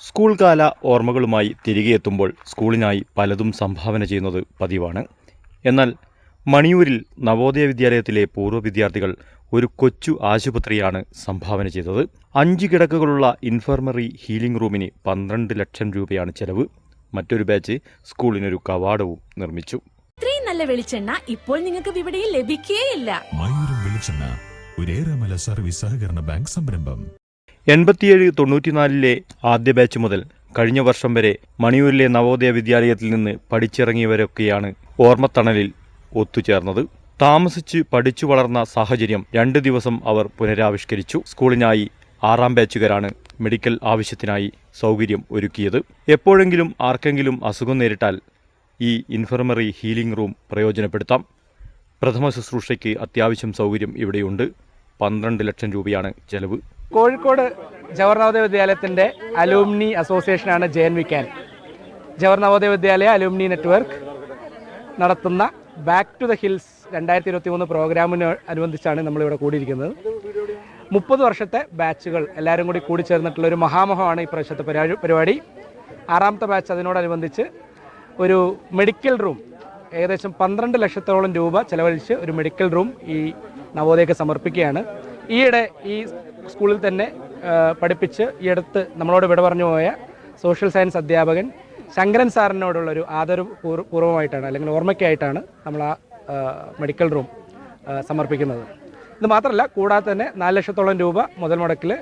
School കാല ഓർമ്മകളുമായി തിരികെ എത്തുമ്പോൾ സ്കൂളിനായി പലതും സംഭാവന ചെയ്യുന്നത് പതിവാണ്. എന്നാൽ മണിയൂരിൽ നവോദയ വിദ്യാലയത്തിലെ പൂർവ വിദ്യാർത്ഥികൾ ഒരു കൊച്ചു ആശുപത്രിയാണ് സംഭാവന ചെയ്തത്. അഞ്ച് കിടക്കുകളുള്ള ഇൻഫർമറി ഹീലിംഗ് റൂമിന് പന്ത്രണ്ട് ലക്ഷം രൂപയാണ് ചെലവ്. മറ്റൊരു ബാച്ച് സ്കൂളിനൊരു കവാടവും നിർമ്മിച്ചു. ഇത്രയും നല്ല വെളിച്ചെണ്ണ ഇപ്പോൾ നിങ്ങൾക്ക് വിപണിയിൽ ലഭിക്കുകയില്ല മയൂരം വെളിച്ചെണ്ണ ഒരേറെമല സർവീസ് സഹകരണ ബാങ്ക് സംരംഭം. എൺപത്തിയേഴ് തൊണ്ണൂറ്റിനാലിലെ ആദ്യ ബാച്ച് മുതൽ കഴിഞ്ഞ വർഷം വരെ മണിയൂരിലെ നവോദയ വിദ്യാലയത്തിൽ നിന്ന് പഠിച്ചിറങ്ങിയവരൊക്കെയാണ് ഓർമ്മത്തണലിൽ ഒത്തുചേർന്നത്. താമസിച്ച് പഠിച്ചു വളർന്ന സാഹചര്യം രണ്ട് ദിവസം അവർ പുനരാവിഷ്കരിച്ചു. സ്കൂളിനായി ആറാം ബാച്ചുകാരാണ് മെഡിക്കൽ ആവശ്യത്തിനായി സൗകര്യം ഒരുക്കിയത്. എപ്പോഴെങ്കിലും ആർക്കെങ്കിലും അസുഖം നേരിട്ടാൽ ഈ ഇൻഫർമറി ഹീലിംഗ് റൂം പ്രയോജനപ്പെടുത്താം. പ്രഥമ ശുശ്രൂഷയ്ക്ക് അത്യാവശ്യം സൗകര്യം ഇവിടെയുണ്ട്. പന്ത്രണ്ട് ലക്ഷം രൂപയാണ് ചെലവ്. കോഴിക്കോട് ജവഹർ നവോദയ വിദ്യാലയത്തിന്റെ alumni അസോസിയേഷനാണ് J N V CAN. Jawahar Navodaya Vidyalaya alumni network നടത്തുന്ന ബാക്ക് ടു ദ ഹിൽസ് രണ്ടായിരത്തി ഇരുപത്തി മൂന്ന് പ്രോഗ്രാമിന് അനുബന്ധിച്ചാണ് നമ്മളിവിടെ കൂടിയിരിക്കുന്നത്. മുപ്പത് വർഷത്തെ ബാച്ചുകൾ എല്ലാവരും കൂടി കൂടിച്ചേർന്നിട്ടുള്ള ഒരു മഹാമഹമാണ് ഈ പ്രാവശ്യത്തെ പരിപാടി പരിപാടി. ആറാമത്തെ ബാച്ച് അതിനോടനുബന്ധിച്ച് ഒരു മെഡിക്കൽ റൂം ഏകദേശം പന്ത്രണ്ട് ലക്ഷത്തോളം രൂപ ചെലവഴിച്ച് ഒരു മെഡിക്കൽ റൂം ഈ നവോദയക്ക് സമർപ്പിക്കുകയാണ്. ഈയിടെ ഈ സ്കൂളിൽ തന്നെ പഠിപ്പിച്ച് ഈ അടുത്ത് നമ്മളോട് വിട പറഞ്ഞു പോയ സോഷ്യൽ സയൻസ് അധ്യാപകൻ ശങ്കരൻ സാറിനോടുള്ള ഒരു ആദരവ് പൂർ- പൂർവമായിട്ടാണ് അല്ലെങ്കിൽ ഓർമ്മയ്ക്കായിട്ടാണ് നമ്മൾ ആ മെഡിക്കൽ റൂം സമർപ്പിക്കുന്നത്. ഇത് മാത്രമല്ല കൂടാതെ തന്നെ നാല് ലക്ഷത്തോളം രൂപ മുതൽ മുടക്കിൽ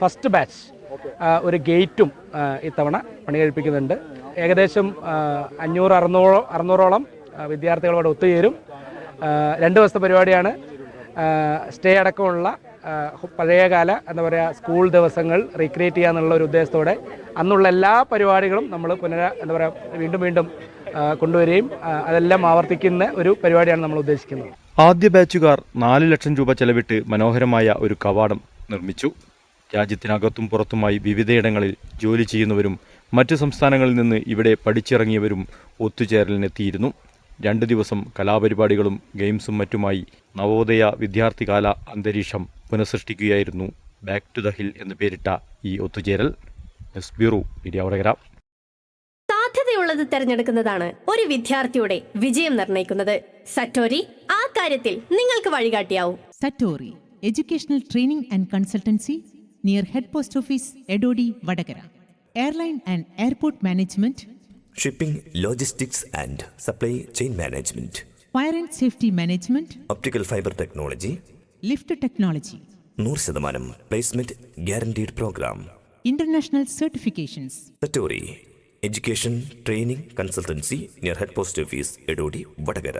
ഫസ്റ്റ് ബാച്ച് ഒരു ഗേറ്റും ഇത്തവണ പണി കഴിപ്പിക്കുന്നുണ്ട് ഏകദേശം അഞ്ഞൂറ് അറുന്നൂറോ അറുന്നൂറോളം വിദ്യാർത്ഥികളോട് ഒത്തുചേരും. രണ്ട് ദിവസത്തെ പരിപാടിയാണ്. സ്റ്റേ അടക്കമുള്ള പഴയകാല എന്താ പറയുക സ്കൂൾ ദിവസങ്ങൾ റീക്രിയേറ്റ് ചെയ്യുക എന്നുള്ള ഒരു ഉദ്ദേശത്തോടെ അന്നുള്ള എല്ലാ പരിപാടികളും നമ്മൾ പുനര എന്താ പറയുക വീണ്ടും വീണ്ടും കൊണ്ടുവരികയും അതെല്ലാം ആവർത്തിക്കുന്ന ഒരു പരിപാടിയാണ് നമ്മൾ ഉദ്ദേശിക്കുന്നത്. ആദ്യ ബാച്ചുകാർ നാല് ലക്ഷം രൂപ ചെലവിട്ട് മനോഹരമായ ഒരു കവാടം നിർമ്മിച്ചു. രാജ്യത്തിനകത്തും പുറത്തുമായി വിവിധയിടങ്ങളിൽ ജോലി ചെയ്യുന്നവരും മറ്റ് സംസ്ഥാനങ്ങളിൽ നിന്ന് ഇവിടെ പഠിച്ചിറങ്ങിയവരും ഒത്തുചേരലിനെത്തിയിരുന്നു. രണ്ട് ദിവസം കലാപരിപാടികളും ഗെയിംസും മറ്റുമായി നവോദയ വിദ്യാർത്ഥികാല അന്തരീക്ഷം പുനഃസൃഷ്ടിക്കുകയായിരുന്നു ബാക്ക് ടു ദ ഹിൽ എന്ന് പേരിട്ട ഈ ഒത്തുചേരൽ. S bureau media Vadakara. സാധ്യതയുള്ളത് തിരഞ്ഞെടുക്കുന്നതാണ് ഒരു വിദ്യാർത്ഥിയുടെ വിജയം നിർണയിക്കുന്നത്. സറ്റോരി ആ കാര്യത്തിൽ നിങ്ങൾക്ക് വഴികാട്ടിയാവും. Satori educational training and consultancy near head post office Edodi Vadakara. Airline and airport management. Shipping logistics and supply chain management. Fire and safety management optical fibre technology lift technology നൂറ് ശതമാനം placement guaranteed programme international certifications education training consultancy near head post office Edodi Vadakara